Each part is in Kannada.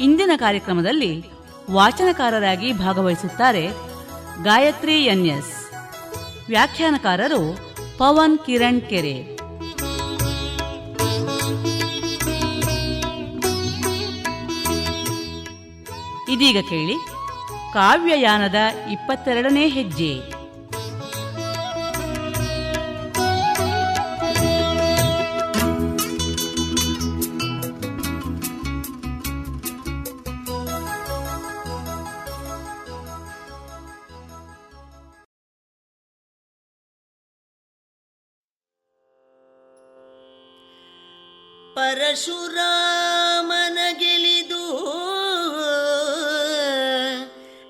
ಇಂದಿನ ಕಾರ್ಯಕ್ರಮದಲ್ಲಿ ವಾಚನಕಾರರಾಗಿ ಭಾಗವಹಿಸುತ್ತಾರೆ ಗಾಯತ್ರಿ ಎನ್ಎಸ್. ವ್ಯಾಖ್ಯಾನಕಾರರು ಪವನ್ ಕಿರಣ್ ಕೆರೆ. ಇದೀಗ ಕೇಳಿ, ಕಾವ್ಯಯಾನದ ಇಪ್ಪತ್ತೆರಡನೇ ಹೆಜ್ಜೆ. ಪರಶುರಾಮನ ಗೆಲಿದು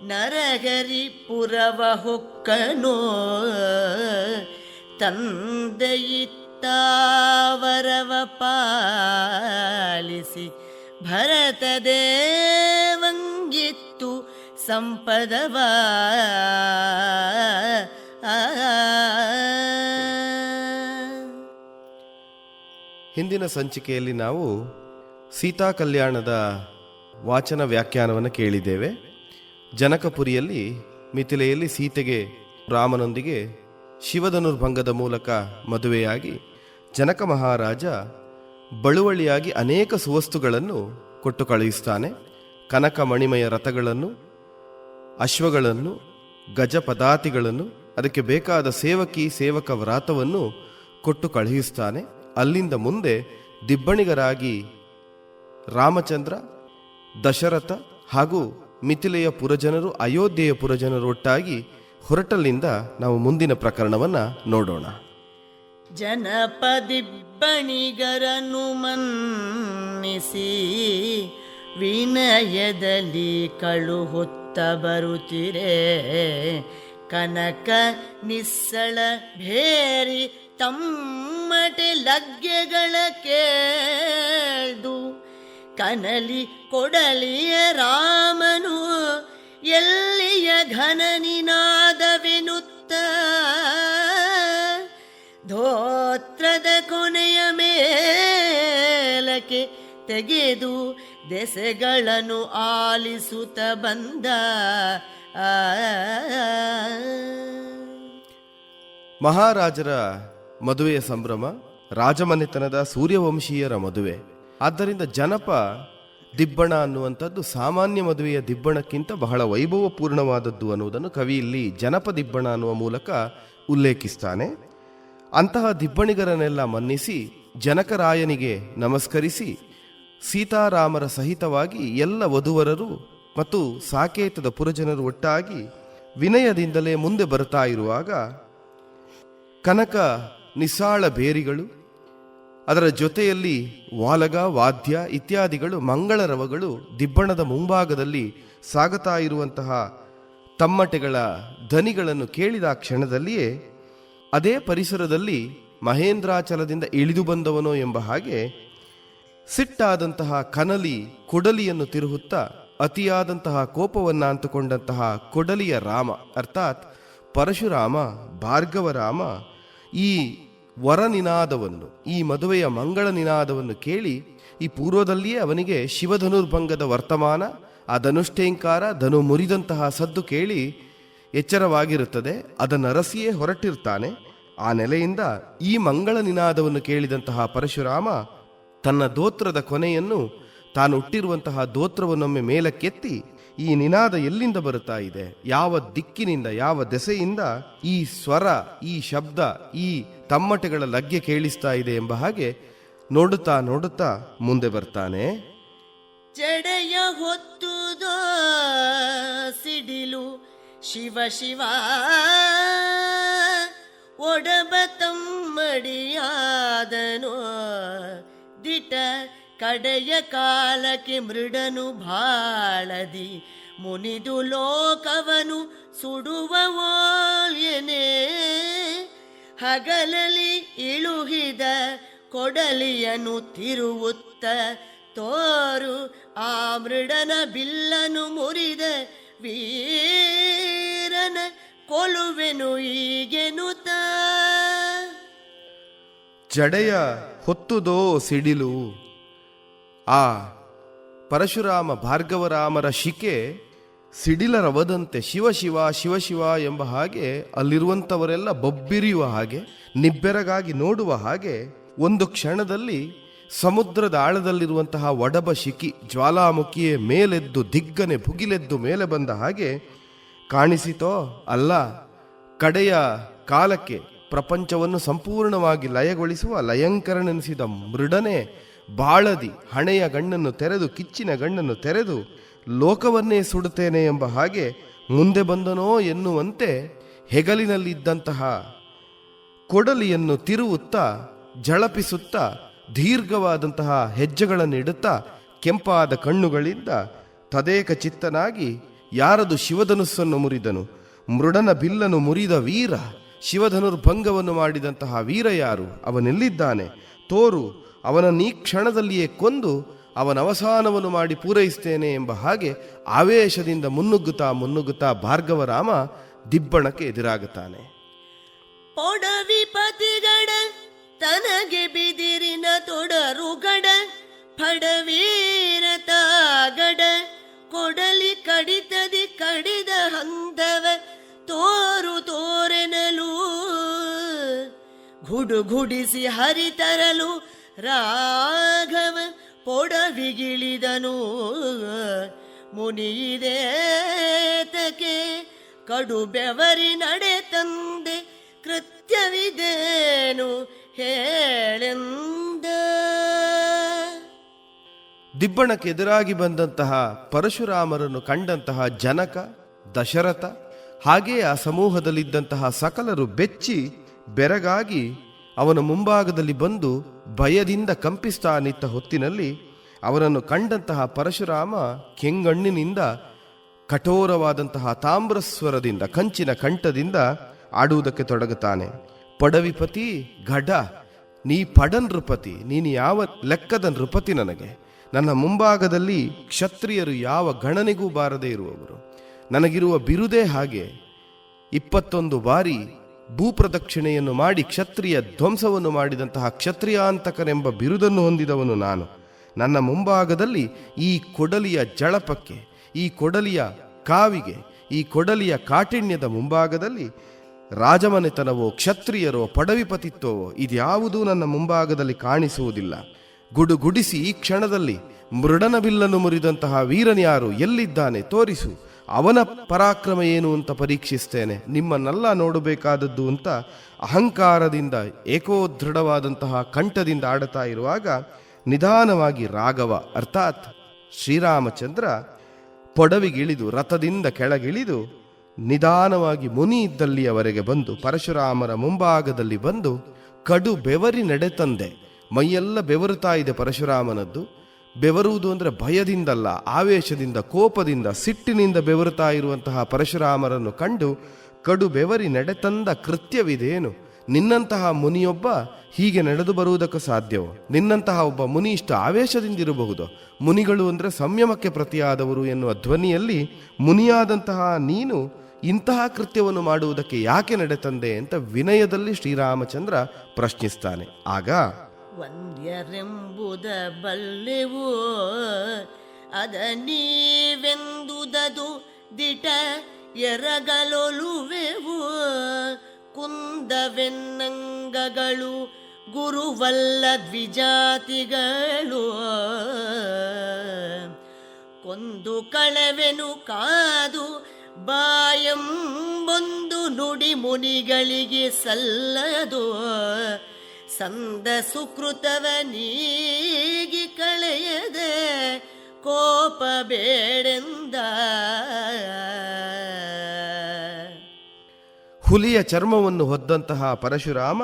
ನರಗರಿ ಪುರವ ಹೊಕ್ಕನೋ. ತಂದೆಯಿತ್ತಾವರವ ಪಾಲಿಸಿ ಭರತ ದೇವಂಗಿತ್ತು ಸಂಪದವ. ಹಿಂದಿನ ಸಂಚಿಕೆಯಲ್ಲಿ ನಾವು ಸೀತಾ ಕಲ್ಯಾಣದ ವಾಚನ ವ್ಯಾಖ್ಯಾನವನ್ನು ಕೇಳಿದ್ದೇವೆ. ಜನಕಪುರಿಯಲ್ಲಿ, ಮಿಥಿಲೆಯಲ್ಲಿ ಸೀತೆಗೆ, ರಾಮನೊಂದಿಗೆ ಶಿವಧನುರ್ಭಂಗದ ಮೂಲಕ ಮದುವೆಯಾಗಿ ಜನಕ ಮಹಾರಾಜ ಬಳುವಳಿಯಾಗಿ ಅನೇಕ ಸುವಸ್ತುಗಳನ್ನು ಕೊಟ್ಟು ಕಳುಹಿಸ್ತಾನೆ. ಕನಕ ಮಣಿಮಯ ರಥಗಳನ್ನು, ಅಶ್ವಗಳನ್ನು, ಗಜ ಪದಾತಿಗಳನ್ನು, ಅದಕ್ಕೆ ಬೇಕಾದ ಸೇವಕಿ, ಸೇವಕ ವ್ರಾತವನ್ನು ಕೊಟ್ಟು ಕಳುಹಿಸ್ತಾನೆ. ಅಲ್ಲಿಂದ ಮುಂದೆ ದಿಬ್ಬಣಿಗರಾಗಿ ರಾಮಚಂದ್ರ, ದಶರಥ ಹಾಗೂ ಮಿಥಿಲೆಯ ಪುರಜನರು, ಅಯೋಧ್ಯೆಯ ಪುರಜನರು ಒಟ್ಟಾಗಿ ಹೊರಟಲ್ಲಿಂದ ನಾವು ಮುಂದಿನ ಪ್ರಕರಣವನ್ನ ನೋಡೋಣ. ಜನಪದಿಬ್ಬಣಿಗರನು ಮನ್ನಿಸಿ, ವಿನಯದಲ್ಲಿ ಕಳುಹುತ್ತ ಬರುತ್ತಿರೆ, ಕನಕ ನಿಸ್ಸಳ ಭೇರಿ ತಮ್ಮಟೆ ಲಗ್ಗೆಗಳ ಕೇಳ್ದು, ಕನಲಿ ಕೊಡಲಿಯ ರಾಮನು ಎಲ್ಲಿಯ ಘನನಿನಾದವೆನುತ್ತ? ಧೋತ್ರದ ಕೊನೆಯ ಮೇಲಕ್ಕೆ ತೆಗೆದು ದೆಸೆಗಳನ್ನು ಆಲಿಸುತ್ತ ಬಂದ. ಮಹಾರಾಜರ ಮದುವೆಯ ಸಂಭ್ರಮ, ರಾಜಮನೆತನದ ಸೂರ್ಯವಂಶೀಯರ ಮದುವೆ. ಆದ್ದರಿಂದ ಜನಪ ದಿಬ್ಬಣ ಅನ್ನುವಂಥದ್ದು ಸಾಮಾನ್ಯ ಮದುವೆಯ ದಿಬ್ಬಣಕ್ಕಿಂತ ಬಹಳ ವೈಭವಪೂರ್ಣವಾದದ್ದು ಅನ್ನುವುದನ್ನು ಕವಿ ಇಲ್ಲಿ ಜನಪ ದಿಬ್ಬಣ ಅನ್ನುವ ಮೂಲಕ ಉಲ್ಲೇಖಿಸ್ತಾನೆ. ಅಂತಹ ದಿಬ್ಬಣಿಗರನ್ನೆಲ್ಲ ಮನ್ನಿಸಿ, ಜನಕರಾಯನಿಗೆ ನಮಸ್ಕರಿಸಿ, ಸೀತಾರಾಮರ ಸಹಿತವಾಗಿ ಎಲ್ಲ ವಧುವರರು ಮತ್ತು ಸಾಕೇತದ ಪುರಜನರು ಒಟ್ಟಾಗಿ ವಿನಯದಿಂದಲೇ ಮುಂದೆ ಬರ್ತಾ ಇರುವಾಗ, ಕನಕ ನಿಸಾಳ ಬೇರಿಗಳು, ಅದರ ಜೊತೆಯಲ್ಲಿ ವಾಲಗ, ವಾದ್ಯ ಇತ್ಯಾದಿಗಳು ಮಂಗಳರವಗಳು ದಿಬ್ಬಣದ ಮುಂಭಾಗದಲ್ಲಿ ಸಾಗುತ್ತಾ ಇರುವಂತಹ ತಮ್ಮಟೆಗಳ ಧನಿಗಳನ್ನು ಕೇಳಿದ ಕ್ಷಣದಲ್ಲಿಯೇ ಅದೇ ಪರಿಸರದಲ್ಲಿ ಮಹೇಂದ್ರಾಚಲದಿಂದ ಇಳಿದು ಬಂದವನೋ ಎಂಬ ಹಾಗೆ ಸಿಟ್ಟಾದಂತಹ ಕನಲಿ ಕೊಡಲಿಯನ್ನು ತಿರುಹುತ್ತಾ ಅತಿಯಾದಂತಹ ಕೋಪವನ್ನ ಅಂತುಕೊಂಡಂತಹ ಕೊಡಲಿಯ ರಾಮ, ಅರ್ಥಾತ್ ಪರಶುರಾಮ, ಭಾರ್ಗವರಾಮ ಈ ವರ ನಿನಾದವನ್ನು ಈ ಮದುವೆಯ ಮಂಗಳ ನಿನಾದವನ್ನು ಕೇಳಿ, ಈ ಪೂರ್ವದಲ್ಲಿಯೇ ಅವನಿಗೆ ಶಿವಧನುರ್ಭಂಗದ ವರ್ತಮಾನ, ಆ ಧನುಷ್ಠೇಂಕಾರ ಧನು ಮುರಿದಂತಹ ಸದ್ದು ಕೇಳಿ ಎಚ್ಚರವಾಗಿರುತ್ತದೆ. ಅದನ್ನು ಅರಸಿಯೇ ಹೊರಟಿರ್ತಾನೆ. ಆ ನೆಲೆಯಿಂದ ಈ ಮಂಗಳ ನಿನಾದವನ್ನು ಕೇಳಿದಂತಹ ಪರಶುರಾಮ ತನ್ನ ದೋತ್ರದ ಕೊನೆಯನ್ನು ತಾನು ಹುಟ್ಟಿರುವಂತಹ ದೋತ್ರವನ್ನೊಮ್ಮೆ ಮೇಲಕ್ಕೆತ್ತಿ ಈ ನಿನಾದ ಎಲ್ಲಿಂದ ಬರುತ್ತಾ ಇದೆ? ಯಾವ ದಿಕ್ಕಿನಿಂದ, ಯಾವ ದೆಸೆಯಿಂದ ಈ ಸ್ವರ, ಈ ಶಬ್ದ, ಈ ತಮ್ಮಟೆಗಳ ಲಗ್ಗೆ ಕೇಳಿಸ್ತಾ ಇದೆ ಎಂಬ ಹಾಗೆ ನೋಡುತ್ತಾ ನೋಡುತ್ತಾ ಮುಂದೆ ಬರ್ತಾನೆ. ಜಡೆಯ ಹೊತ್ತು ಸಿಡಿಲು ಶಿವ ಶಿವ ಒಡಬ ತಮ್ಮಡಿಯಾದನು ದಿಟ ಕಡೆಯ ಕಾಲಕ್ಕೆ ಮೃಡನು ಬಾಳದಿ, ಮುನಿದು ಲೋಕವನು ಸುಡುವ ಹಗಲಲಿ ಇಳುಹಿದ ಕೊಡಲಿಯನು ತಿರುವುತ್ತ ತೋರು, ಆ ಮೃಡನ ಬಿಲ್ಲನು ಮುರಿದ ವೀರನ ಕೊಲುವೆನು ಈಗೆನುತ. ಜಡೆಯ ಹೊತ್ತುದೋ ಸಿಡಿಲು ಆ ಪರಶುರಾಮ ಭಾರ್ಗವರಾಮರ ಶಿಕೆ ಸಿಡಿಲರವದಂತೆ ಶಿವ ಶಿವ ಶಿವ ಶಿವ ಎಂಬ ಹಾಗೆ ಅಲ್ಲಿರುವಂಥವರೆಲ್ಲ ಬೊಬ್ಬಿರಿಯುವ ಹಾಗೆ, ನಿಬ್ಬೆರಗಾಗಿ ನೋಡುವ ಹಾಗೆ ಒಂದು ಕ್ಷಣದಲ್ಲಿ ಸಮುದ್ರದ ಆಳದಲ್ಲಿರುವಂತಹ ಒಡಬ ಶಿಖಿ ಜ್ವಾಲಾಮುಖಿಯೇ ಮೇಲೆದ್ದು ದಿಗ್ಗನೆ ಭುಗಿಲೆದ್ದು ಮೇಲೆ ಬಂದ ಹಾಗೆ, ಕಾಣಿಸಿತೋ ಅಲ್ಲ, ಕಡೆಯ ಕಾಲಕ್ಕೆ ಪ್ರಪಂಚವನ್ನು ಸಂಪೂರ್ಣವಾಗಿ ಲಯಗೊಳಿಸುವ ಲಯಂಕರನೆನಿಸಿದ ಮೃಡನೆ ಬಾಳದಿ ಹಣೆಯ ಗಣ್ಣನ್ನು ತೆರೆದು ಕಿಚ್ಚಿನ ಗಣ್ಣನ್ನು ತೆರೆದು ಲೋಕವನ್ನೇ ಸುಡುತ್ತೇನೆ ಎಂಬ ಹಾಗೆ ಮುಂದೆ ಬಂದನೋ ಎನ್ನುವಂತೆ ಹೆಗಲಿನಲ್ಲಿದ್ದಂತಹ ಕೊಡಲಿಯನ್ನು ತಿರುವುತ್ತಾ ಝಳಪಿಸುತ್ತಾ ದೀರ್ಘವಾದಂತಹ ಹೆಜ್ಜೆಗಳನ್ನಿಡುತ್ತಾ ಕೆಂಪಾದ ಕಣ್ಣುಗಳಿಂದ ತದೇಕ ಚಿತ್ತನಾಗಿ ಯಾರದು ಶಿವಧನುಸ್ಸನ್ನು ಮುರಿದನು? ಮೃಡನ ಬಿಲ್ಲನ್ನು ಮುರಿದ ವೀರ ಶಿವಧನುರ್ಭಂಗವನ್ನು ಮಾಡಿದಂತಹ ವೀರ ಯಾರು? ಅವನೆಲ್ಲಿದ್ದಾನೆ? ತೋರು ಅವನನ್ನು ಈ ಕ್ಷಣದಲ್ಲಿಯೇ ಕೊಂದು ಅವನ ಅವಸಾನವನ್ನು ಮಾಡಿ ಪೂರೈಸ್ತೇನೆ ಎಂಬ ಹಾಗೆ ಆವೇಶದಿಂದ ಮುನ್ನುಗ್ಗುತ್ತಾ ಮುನ್ನುಗ್ಗುತ್ತಾ ಭಾರ್ಗವರಾಮ ದಿಬ್ಬಣಕ್ಕೆ ಎದುರಾಗುತ್ತಾನೆ. ಪೊಡವಿಪತಿಗಡ ತನಗೆ ಬಿದಿರಿನ ತೊಡರುಗಡ ತಾಗಡ ಕೊಡಲಿ ಕಡಿತದಿ ಕಡಿದ ಹಂದವ, ತೋರು ತೋರೆನಲು, ಗುಡುಗುಡಿಸಿ ಹರಿತರಲು ರಾಘವ ಪೊಡವಿಗಿಳಿದನು. ಮುನಿಯಿದೇತಕೆ ಕಡು ಬೆವರಿ ನಡೆ ತಂದೆ ಕೃತ್ಯವಿದೇನು ಹೇಳೆಂದ. ದಿಬ್ಬಣಕ್ಕೆ ಎದುರಾಗಿ ಬಂದಂತಹ ಪರಶುರಾಮರನ್ನು ಕಂಡಂತಹ ಜನಕ, ದಶರಥ, ಹಾಗೆಯೇ ಆ ಸಮೂಹದಲ್ಲಿದ್ದಂತಹ ಸಕಲರು ಬೆಚ್ಚಿ ಬೆರಗಾಗಿ ಅವನ ಮುಂಭಾಗದಲ್ಲಿ ಬಂದು ಭಯದಿಂದ ಕಂಪಿಸ್ತಾ ನಿಂತ ಹೊತ್ತಿನಲ್ಲಿ ಅವನನ್ನು ಕಂಡಂತಹ ಪರಶುರಾಮ ಕೆಂಗಣ್ಣಿನಿಂದ, ಕಠೋರವಾದಂತಹ ತಾಮ್ರಸ್ವರದಿಂದ, ಕಂಚಿನ ಕಂಠದಿಂದ ಆಡುವುದಕ್ಕೆ ತೊಡಗುತ್ತಾನೆ. ಪಡವಿಪತಿ ಘಡ, ನೀ ಪಡನ್ ನೃಪತಿ, ನೀನು ಯಾವ ಲೆಕ್ಕದ ನೃಪತಿ ನನಗೆ? ನನ್ನ ಮುಂಭಾಗದಲ್ಲಿ ಕ್ಷತ್ರಿಯರು ಯಾವ ಗಣನೆಗೂ ಬಾರದೇ ಇರುವವರು? ನನಗಿರುವ ಬಿರುದೇ ಹಾಗೆ ಇಪ್ಪತ್ತೊಂದು ಬಾರಿ ಭೂಪ್ರದಕ್ಷಿಣೆಯನ್ನು ಮಾಡಿ ಕ್ಷತ್ರಿಯ ಧ್ವಂಸವನ್ನು ಮಾಡಿದಂತಹ ಕ್ಷತ್ರಿಯಾಂತಕರೆಂಬ ಬಿರುದನ್ನು ಹೊಂದಿದವನು ನಾನು. ನನ್ನ ಮುಂಭಾಗದಲ್ಲಿ ಈ ಕೊಡಲಿಯ ಜಳಪಕ್ಕೆ, ಈ ಕೊಡಲಿಯ ಕಾವಿಗೆ, ಈ ಕೊಡಲಿಯ ಕಾಠಿಣ್ಯದ ಮುಂಭಾಗದಲ್ಲಿ ರಾಜಮನೆತನವೋ, ಕ್ಷತ್ರಿಯರೋ ಪಡವಿಪತಿತ್ವವೋ ಇದ್ಯಾವುದೂ ನನ್ನ ಮುಂಭಾಗದಲ್ಲಿ ಕಾಣಿಸುವುದಿಲ್ಲ. ಗುಡುಗುಡಿಸಿ ಈ ಕ್ಷಣದಲ್ಲಿ ಮೃಡನ ಬಿಲ್ಲನ್ನು ಮುರಿದಂತಹ ವೀರನ್ಯಾರು ಎಲ್ಲಿದ್ದಾನೆ ತೋರಿಸು. ಅವನ ಪರಾಕ್ರಮ ಏನು ಅಂತ ಪರೀಕ್ಷಿಸ್ತೇನೆ. ನಿಮ್ಮನ್ನೆಲ್ಲ ನೋಡಬೇಕಾದದ್ದು ಅಂತ ಅಹಂಕಾರದಿಂದ ಏಕೋ ದೃಢವಾದಂತಹ ಕಂಠದಿಂದ ಆಡುತ್ತಾ ಇರುವಾಗ ನಿಧಾನವಾಗಿ ರಾಘವ, ಅರ್ಥಾತ್ ಶ್ರೀರಾಮಚಂದ್ರ ಪೊಡವಿಗಿಳಿದು, ರಥದಿಂದ ಕೆಳಗಿಳಿದು ನಿಧಾನವಾಗಿ ಮುನಿ ಇದ್ದಲ್ಲಿಯವರೆಗೆ ಬಂದು, ಪರಶುರಾಮರ ಮುಂಭಾಗದಲ್ಲಿ ಬಂದು ಕಡು ಬೆವರಿ ನಡೆತಂದೆ ಮೈಯೆಲ್ಲ ಬೆವರುತ್ತಾ ಇದೆ ಪರಶುರಾಮನದ್ದು. ಬೆವರುವುದು ಅಂದರೆ ಭಯದಿಂದಲ್ಲ, ಆವೇಶದಿಂದ, ಕೋಪದಿಂದ, ಸಿಟ್ಟಿನಿಂದ ಬೆವರುತ್ತಾ ಇರುವಂತಹ ಪರಶುರಾಮರನ್ನು ಕಂಡು ಕಡು ಬೆವರಿ ನಡೆತಂದ ಕೃತ್ಯವಿದೇನು? ನಿನ್ನಂತಹ ಮುನಿಯೊಬ್ಬ ಹೀಗೆ ನಡೆದು ಬರುವುದಕ್ಕೆ ಸಾಧ್ಯವೋ? ನಿನ್ನಂತಹ ಒಬ್ಬ ಮುನಿ ಇಷ್ಟು ಆವೇಶದಿಂದಿರಬಹುದು? ಮುನಿಗಳು ಅಂದರೆ ಸಂಯಮಕ್ಕೆ ಪ್ರತಿಯಾದವರು ಎನ್ನುವ ಧ್ವನಿಯಲ್ಲಿ ಮುನಿಯಾದಂತಹ ನೀನು ಇಂತಹ ಕೃತ್ಯವನ್ನು ಮಾಡುವುದಕ್ಕೆ ಯಾಕೆ ನಡೆತಂದೆ ಅಂತ ವಿನಯದಲ್ಲಿ ಶ್ರೀರಾಮಚಂದ್ರ ಪ್ರಶ್ನಿಸ್ತಾನೆ. ಆಗ ವಂದ್ಯರೆಂಬುದ ಬಲ್ಲೆವು ಅದ ನೀವೆಂದುದದು ದಿಟ ಎರಗಲೊಲುವೆವು. ಕುಂದವೆನ್ನಂಗಗಳು ಗುರುವಲ್ಲ ದ್ವಿಜಾತಿಗಳು. ಕೊಂದು ಕಳವೆನು ಕಾದು ಬಾಯಂಬೊಂದು ನುಡಿ ಮುನಿಗಳಿಗೆ ಸಲ್ಲದು. ಸಂದ ಸುಕೃತವ ನೀಗಿ ಕಳೆಯದೆ ಕೋಪ ಬೇಡೆಂದ. ಹುಲಿಯ ಚರ್ಮವನ್ನು ಹೊದ್ದಂತಹ ಪರಶುರಾಮ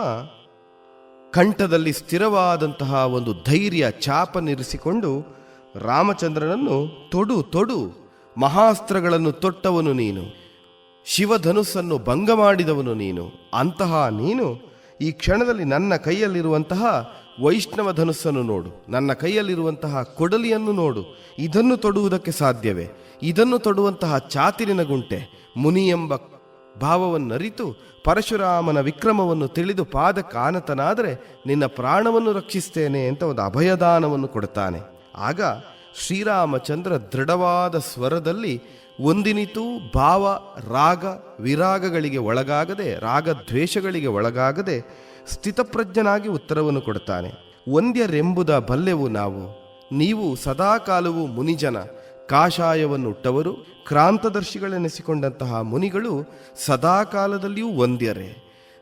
ಕಂಠದಲ್ಲಿ ಸ್ಥಿರವಾದಂತಹ ಒಂದು ಧೈರ್ಯ ಚಾಪನಿರಿಸಿಕೊಂಡು ರಾಮಚಂದ್ರನನ್ನು ತೊಡು ತೊಡು ಮಹಾಸ್ತ್ರಗಳನ್ನು ತೊಟ್ಟವನು ನೀನು, ಶಿವಧನುಸ್ಸನ್ನು ಭಂಗ ಮಾಡಿದವನು ನೀನು, ಅಂತಹ ನೀನು ಈ ಕ್ಷಣದಲ್ಲಿ ನನ್ನ ಕೈಯಲ್ಲಿರುವಂತಹ ವೈಷ್ಣವ ಧನುಸ್ಸನ್ನು ನೋಡು. ನನ್ನ ಕೈಯಲ್ಲಿರುವಂತಹ ಕೊಡಲಿಯನ್ನು ನೋಡು. ಇದನ್ನು ತೊಡುವುದಕ್ಕೆ ಸಾಧ್ಯವೇ? ಇದನ್ನು ತೊಡುವಂತಹ ಚಾತಿರಿನ ಗುಂಟೆ. ಮುನಿ ಎಂಬ ಭಾವವನ್ನರಿತು ಪರಶುರಾಮನ ವಿಕ್ರಮವನ್ನು ತಿಳಿದು ಪಾದಕಾನತನಾದರೆ ನಿನ್ನ ಪ್ರಾಣವನ್ನು ರಕ್ಷಿಸ್ತೇನೆ ಅಂತ ಒಂದು ಅಭಯದಾನವನ್ನು ಕೊಡ್ತಾನೆ. ಆಗ ಶ್ರೀರಾಮಚಂದ್ರ ದೃಢವಾದ ಸ್ವರದಲ್ಲಿ ಒಂದಿನಿತೂ ಭಾವ, ರಾಗ, ವಿರಾಗಗಳಿಗೆ ಒಳಗಾಗದೆ ರಾಗದ್ವೇಷಗಳಿಗೆ ಒಳಗಾಗದೆ ಸ್ಥಿತಪ್ರಜ್ಞನಾಗಿ ಉತ್ತರವನ್ನು ಕೊಡುತ್ತಾನೆ. ಒಂದ್ಯರೆಂಬುದ ಬಲ್ಲೆವು ನಾವು. ನೀವು ಸದಾಕಾಲವು ಮುನಿಜನ ಕಾಷಾಯವನ್ನು ಉಟ್ಟವರು ಕ್ರಾಂತದರ್ಶಿಗಳೆನಿಸಿಕೊಂಡಂತಹ ಮುನಿಗಳು ಸದಾಕಾಲದಲ್ಲಿಯೂ ಒಂದ್ಯರೇ.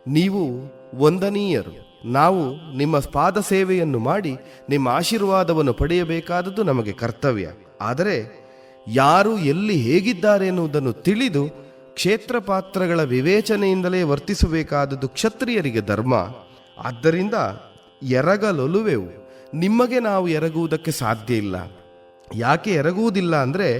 ನೀವು ವಂದನೀಯರು ನಾವು ನಿಮ್ಮ ಪಾದ ಸೇವೆಯನ್ನು ಮಾಡಿ ನಿಮ್ಮ ಆಶೀರ್ವಾದವನ್ನು ಪಡೆಯಬೇಕಾದದ್ದು ನಮಗೆ ಕರ್ತವ್ಯ. ಆದರೆ ಯಾರು ಎಲ್ಲಿ ಹೇಗಿದ್ದಾರೆ ಎನ್ನುವುದನ್ನು ತಿಳಿದು ಕ್ಷೇತ್ರ ಪಾತ್ರಗಳ ವಿವೇಚನೆಯಿಂದಲೇ ವರ್ತಿಸಬೇಕಾದದ್ದು ಕ್ಷತ್ರಿಯರಿಗೆ ಧರ್ಮ. ಆದ್ದರಿಂದ ಎರಗಲೊಲುವೆವು. ನಿಮಗೆ ನಾವು ಎರಗುವುದಕ್ಕೆ ಸಾಧ್ಯ ಇಲ್ಲ. ಯಾಕೆ ಎರಗುವುದಿಲ್ಲ ಅಂದರೆ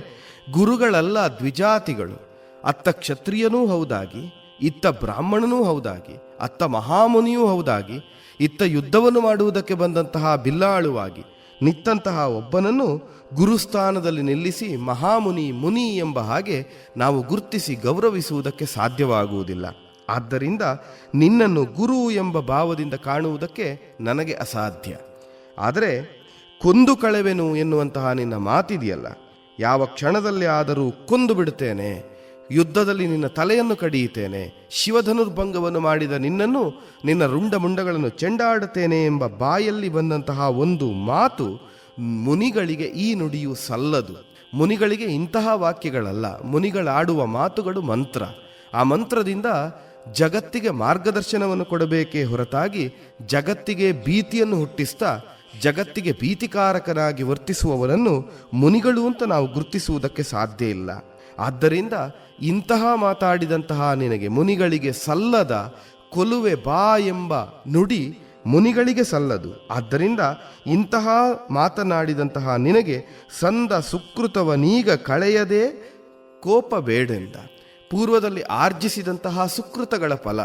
ಗುರುಗಳಲ್ಲ ದ್ವಿಜಾತಿಗಳು. ಅತ್ತ ಕ್ಷತ್ರಿಯನೂ ಹೌದಾಗಿ, ಇತ್ತ ಬ್ರಾಹ್ಮಣನೂ ಹೌದಾಗಿ, ಅತ್ತ ಮಹಾಮುನಿಯೂ ಹೌದಾಗಿ, ಇತ್ತ ಯುದ್ಧವನ್ನು ಮಾಡುವುದಕ್ಕೆ ಬಂದಂತಹ ಬಿಲ್ಲಾಳುವಾಗಿ ನಿತ್ತಂತಹ ಒಬ್ಬನನ್ನು ಗುರುಸ್ಥಾನದಲ್ಲಿ ನಿಲ್ಲಿಸಿ ಮಹಾಮುನಿ ಮುನಿ ಎಂಬ ಹಾಗೆ ನಾವು ಗುರುತಿಸಿ ಗೌರವಿಸುವುದಕ್ಕೆ ಸಾಧ್ಯವಾಗುವುದಿಲ್ಲ. ಆದ್ದರಿಂದ ನಿನ್ನನ್ನು ಗುರು ಎಂಬ ಭಾವದಿಂದ ಕಾಣುವುದಕ್ಕೆ ನನಗೆ ಅಸಾಧ್ಯ. ಆದರೆ ಕೊಂದು ಕಳೆವೆನು ಎನ್ನುವಂತಹ ನಿನ್ನ ಮಾತಿದೆಯಲ್ಲ. ಯಾವ ಕ್ಷಣದಲ್ಲಿ ಆದರೂ ಕೊಂದು ಬಿಡುತ್ತೇನೆ. ಯುದ್ಧದಲ್ಲಿ ನಿನ್ನ ತಲೆಯನ್ನು ಕಡಿಯುತ್ತೇನೆ, ಶಿವಧನುರ್ಭಂಗವನ್ನು ಮಾಡಿದ ನಿನ್ನನ್ನು ನಿನ್ನ ರುಂಡ ಮುಂಡಗಳನ್ನು ಚೆಂಡಾಡುತ್ತೇನೆ ಎಂಬ ಬಾಯಲ್ಲಿ ಬಂದಂತಹ ಒಂದು ಮಾತು ಮುನಿಗಳಿಗೆ ಈ ನುಡಿಯು ಸಲ್ಲದು. ಮುನಿಗಳಿಗೆ ಇಂತಹ ವಾಕ್ಯಗಳಲ್ಲ, ಮುನಿಗಳಾಡುವ ಮಾತುಗಳು ಮಂತ್ರ. ಆ ಮಂತ್ರದಿಂದ ಜಗತ್ತಿಗೆ ಮಾರ್ಗದರ್ಶನವನ್ನು ಕೊಡಬೇಕೇ ಹೊರತಾಗಿ ಜಗತ್ತಿಗೆ ಭೀತಿಯನ್ನು ಹುಟ್ಟಿಸ್ತಾ, ಜಗತ್ತಿಗೆ ಭೀತಿಕಾರಕನಾಗಿ ವರ್ತಿಸುವವರನ್ನು ಮುನಿಗಳು ಅಂತ ನಾವು ಗುರುತಿಸುವುದಕ್ಕೆ ಸಾಧ್ಯ ಇಲ್ಲ. ಆದ್ದರಿಂದ ಇಂತಹ ಮಾತಾಡಿದಂತಹ ನಿನಗೆ ಮುನಿಗಳಿಗೆ ಸಲ್ಲದ ಕೊಲುವೆ ಬಾ ಎಂಬ ನುಡಿ ಮುನಿಗಳಿಗೆ ಸಲ್ಲದು. ಆದ್ದರಿಂದ ಇಂತಹ ಮಾತನಾಡಿದಂತಹ ನಿನಗೆ ಸಂದ ಸುಕೃತವನೀಗ ಕಳೆಯದೆ ಕೋಪ ಬೇಡೆಂದ ಪೂರ್ವದಲ್ಲಿ ಆರ್ಜಿಸಿದಂತಹ ಸುಕೃತಗಳ ಫಲ.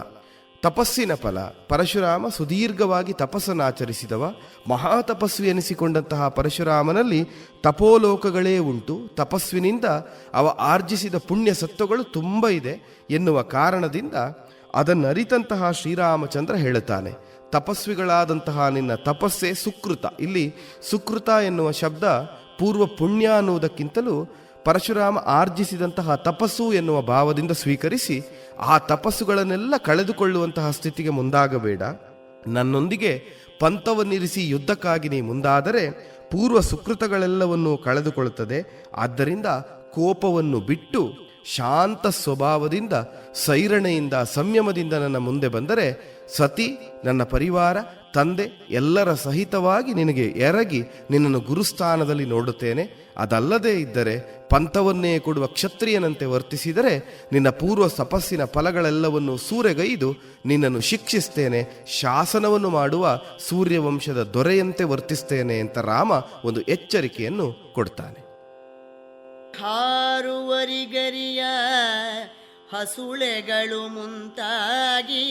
ತಪಸ್ಸಿನ ಫಲ. ಪರಶುರಾಮ ಸುದೀರ್ಘವಾಗಿ ತಪಸ್ಸನ್ನಾಚರಿಸಿದವ. ಮಹಾತಪಸ್ವಿ ಎನಿಸಿಕೊಂಡಂತಹ ಪರಶುರಾಮನಲ್ಲಿ ತಪೋಲೋಕಗಳೇ ಉಂಟು. ತಪಸ್ವಿನಿಂದ ಅವ ಆರ್ಜಿಸಿದ ಪುಣ್ಯ ಸತ್ವಗಳು ತುಂಬ ಇದೆ ಎನ್ನುವ ಕಾರಣದಿಂದ ಅದನ್ನರಿತಂತಹ ಶ್ರೀರಾಮಚಂದ್ರ ಹೇಳುತ್ತಾನೆ. ತಪಸ್ವಿಗಳಾದಂತಹ ನಿನ್ನ ತಪಸ್ಸೇ ಸುಕೃತ. ಇಲ್ಲಿ ಸುಕೃತ ಎನ್ನುವ ಶಬ್ದ ಪೂರ್ವ ಪುಣ್ಯ ಅನ್ನುವುದಕ್ಕಿಂತಲೂ ಪರಶುರಾಮ ಆರ್ಜಿಸಿದಂತಹ ತಪಸ್ಸು ಎನ್ನುವ ಭಾವದಿಂದ ಸ್ವೀಕರಿಸಿ ಆ ತಪಸ್ಸುಗಳನ್ನೆಲ್ಲ ಕಳೆದುಕೊಳ್ಳುವಂತಹ ಸ್ಥಿತಿಗೆ ಮುಂದಾಗಬೇಡ. ನನ್ನೊಂದಿಗೆ ಪಂಥವನ್ನಿರಿಸಿ ಯುದ್ಧಕ್ಕಾಗಿ ನೀ ಮುಂದಾದರೆ ಪೂರ್ವ ಸುಕೃತಗಳೆಲ್ಲವನ್ನೂ ಕಳೆದುಕೊಳ್ಳುತ್ತದೆ. ಆದ್ದರಿಂದ ಕೋಪವನ್ನು ಬಿಟ್ಟು ಶಾಂತ ಸ್ವಭಾವದಿಂದ ಸೈರಣೆಯಿಂದ ಸಂಯಮದಿಂದ ನನ್ನ ಮುಂದೆ ಬಂದರೆ ಸತಿ, ನನ್ನ ಪರಿವಾರ, ತಂದೆ ಎಲ್ಲರ ಸಹಿತವಾಗಿ ನಿನಗೆ ಎರಗಿ ನಿನ್ನನ್ನು ಗುರುಸ್ಥಾನದಲ್ಲಿ ನೋಡುತ್ತೇನೆ. ಅದಲ್ಲದೇ ಇದ್ದರೆ ಪಂಥವನ್ನೇ ಕೊಡುವ ಕ್ಷತ್ರಿಯನಂತೆ ವರ್ತಿಸಿದರೆ ನಿನ್ನ ಪೂರ್ವ ತಪಸ್ಸಿನ ಫಲಗಳೆಲ್ಲವನ್ನು ಸೂರೆಗೈದು ನಿನ್ನನ್ನು ಶಿಕ್ಷಿಸ್ತೇನೆ, ಶಾಸನವನ್ನು ಮಾಡುವ ಸೂರ್ಯವಂಶದ ದೊರೆಯಂತೆ ವರ್ತಿಸ್ತೇನೆ ಅಂತ ರಾಮ ಒಂದು ಎಚ್ಚರಿಕೆಯನ್ನು ಕೊಡ್ತಾನೆ. ಹಾರುವರಿಗರಿಯ ಹಸುಳೆಗಳು ಮುಂತಾಗಿ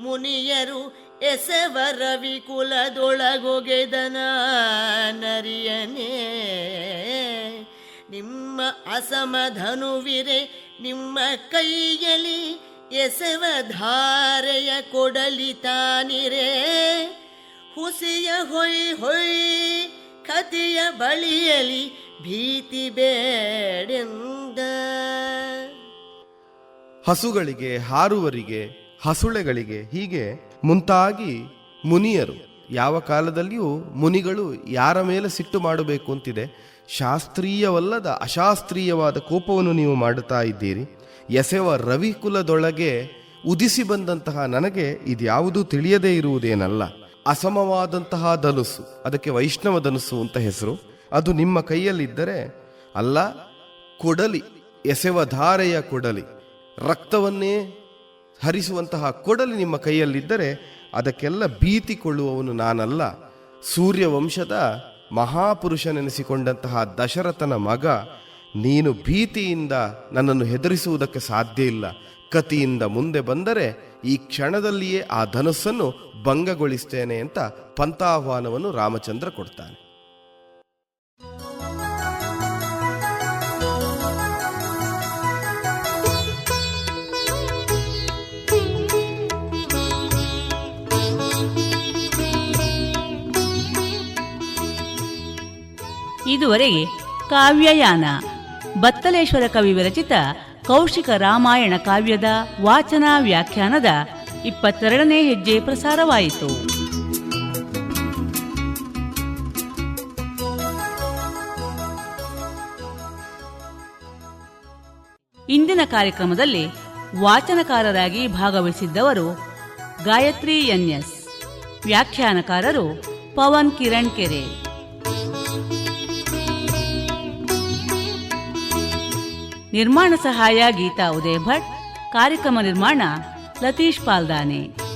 ಮುನಿಯರು ಎಸವರವಿ ಕುಲದೊಳಗೊಗೆದನ ನರಿಯನೇ ನಿಮ್ಮ ಅಸಮಧನುವಿರೆ ನಿಮ್ಮ ಕೈಯಲ್ಲಿ ಕೊಡಲಿ ತಾನಿರೆ ಹುಸಿಯ ಹೊಯ್ ಹೊಯ್ ಕತಿಯ ಬಳಿಯಲಿ ಭೀತಿ ಬೇಡೆಂದ? ಹಸುಗಳಿಗೆ, ಹಾರುವರಿಗೆ, ಹಸುಳೆಗಳಿಗೆ ಹೀಗೆ ಮುಂತಾಗಿ ಮುನಿಯರು. ಯಾವ ಕಾಲದಲ್ಲಿಯೂ ಮುನಿಗಳು ಯಾರ ಮೇಲೆ ಸಿಟ್ಟು ಮಾಡಬೇಕು ಅಂತಿದೆ, ಶಾಸ್ತ್ರೀಯವಲ್ಲದ ಅಶಾಸ್ತ್ರೀಯವಾದ ಕೋಪವನ್ನು ನೀವು ಮಾಡುತ್ತಾ ಇದ್ದೀರಿ. ಎಸೆವ ರವಿಕುಲದೊಳಗೆ ಉದಿಸಿ ಬಂದಂತಹ ನನಗೆ ಇದ್ಯಾವುದೂ ತಿಳಿಯದೇ ಇರುವುದೇನಲ್ಲ. ಅಸಮವಾದಂತಹ ಧನುಸು ಅದಕ್ಕೆ ವೈಷ್ಣವ ಧನುಸು ಅಂತ ಹೆಸರು. ಅದು ನಿಮ್ಮ ಕೈಯಲ್ಲಿದ್ದರೆ, ಅಲ್ಲ, ಕೊಡಲಿ, ಎಸೆವ ಧಾರೆಯ ಕೊಡಲಿ, ರಕ್ತವನ್ನೇ ಹರಿಸುವಂತಹ ಕೊಡಲಿ ನಿಮ್ಮ ಕೈಯಲ್ಲಿದ್ದರೆ ಅದಕ್ಕೆಲ್ಲ ಭೀತಿ ಕೊಳ್ಳುವವನು ನಾನಲ್ಲ. ಸೂರ್ಯವಂಶದ ಮಹಾಪುರುಷನೆನಿಸಿಕೊಂಡಂತಹ ದಶರಥನ ಮಗ, ನೀನು ಭೀತಿಯಿಂದ ನನ್ನನ್ನು ಹೆದರಿಸುವುದಕ್ಕೆ ಸಾಧ್ಯ ಇಲ್ಲ. ಕತಿಯಿಂದ ಮುಂದೆ ಬಂದರೆ ಈ ಕ್ಷಣದಲ್ಲಿಯೇ ಆ ಧನಸ್ಸನ್ನು ಭಂಗಗೊಳಿಸ್ತೇನೆ ಅಂತ ಪಂಥಾಹ್ವಾನವನ್ನು ರಾಮಚಂದ್ರ ಕೊಡ್ತಾನೆ. ಇದುವರೆಗೆ ಕಾವ್ಯಯಾನ, ಬತ್ತಲೇಶ್ವರ ಕವಿ ವಿರಚಿತ ಕೌಶಿಕ ರಾಮಾಯಣ ಕಾವ್ಯದ ವಾಚನ ವ್ಯಾಖ್ಯಾನದ ಇಪ್ಪತ್ತೆರಡನೇ ಹೆಜ್ಜೆ ಪ್ರಸಾರವಾಯಿತು. ಇಂದಿನ ಕಾರ್ಯಕ್ರಮದಲ್ಲಿ ವಾಚನಕಾರರಾಗಿ ಭಾಗವಹಿಸಿದ್ದವರು ಗಾಯತ್ರಿ ಎನ್ಎಸ್ ವ್ಯಾಖ್ಯಾನಕಾರರು ಪವನ್ ಕಿರಣ್ ಕೆರೆ. ನಿರ್ಮಾಣ ಸಹಾಯ ಗೀತಾ ಉದಯ ಭಟ್ ಕಾರ್ಯಕ್ರಮ ನಿರ್ಮಾಣ ಲತೀಶ್ ಪಾಲ್ದಾನೆ.